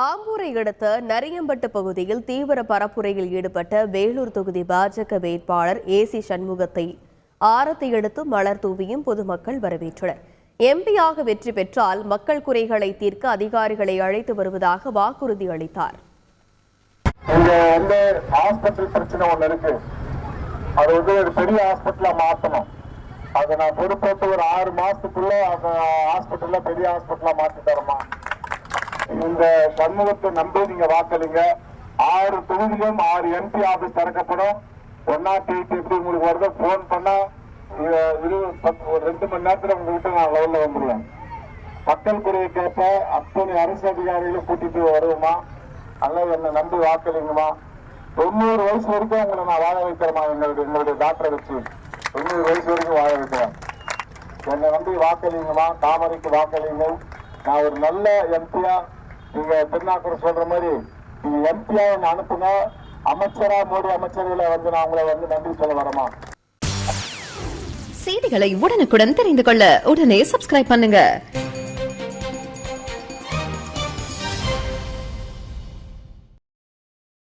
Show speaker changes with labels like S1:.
S1: ஆம்பூரை அடுத்த நரியம்பட்டு பகுதியில் தீவிர பரப்புரையில் ஈடுபட்ட வேலூர் தொகுதி பாஜக வேட்பாளர் ஏசி சண்முகத்தை ஆரத்தை எடுத்து மலர் தூவியும் பொதுமக்கள் வரவேற்றனர். எம்பியாக வெற்றி பெற்றால் மக்கள் குறைகளை தீர்க்க அதிகாரிகளை அழைத்து வருவதாக வாக்குறுதி அளித்தார்.
S2: அது வந்து ஒரு பெரிய ஹாஸ்பிட்டலா மாத்தணும். அதை நான் பொறுப்பேற்று ஒரு ஆறு மாசத்துக்குள்ள அந்த ஹாஸ்பிட்டல்ல பெரிய ஹாஸ்பிட்டலா மாத்தி தரமா இந்த சண்முகத்தை நம்பி நீங்க வாக்களிங்க. ஆறு தொகுதியிலும் ஆறு எம்பி ஆபீஸ் திறக்கப்படும். ஒன்னா நாட் எயிட் எப்படி உங்களுக்கு வருதோ போன் பண்ணா இது இது பத்து- ஒரு ரெண்டு மணி நேரத்துல உங்ககிட்ட நான் லெவல்ல வந்துருவேன். மக்கள் குறையை கேட்ப அத்தனை அரசு அதிகாரிகளும் கூட்டிட்டு வருவோமா? அல்ல என்னை நம்பி வாக்களிங்கம்மா? தொண்ணூறு வயசு வரைக்கும் உங்களை நான் வாழ வைக்கிறேமா எங்களுடைய எங்களுடைய டாக்டரை வச்சு. தொண்ணூறு வயசு வரைக்கும் வாழ வைக்கிறேன். என்னை நம்பி வாக்களிங்கம்மா தாமரைக்கு வாக்களிங்க நான் ஒரு நல்ல எம்பியா நீங்க திருநாக்கூர் சொல்ற மாதிரி நீங்க எம்பியா அனுப்புங்க. அமைச்சரா மோடி அமைச்சர்களை வந்து நான் உங்களை வந்து நன்றி சொல்ல வரமா?
S3: செய்திகளை உடனுக்குடன் தெரிந்து கொள்ள உடனே சப்ஸ்கிரைப் பண்ணுங்க.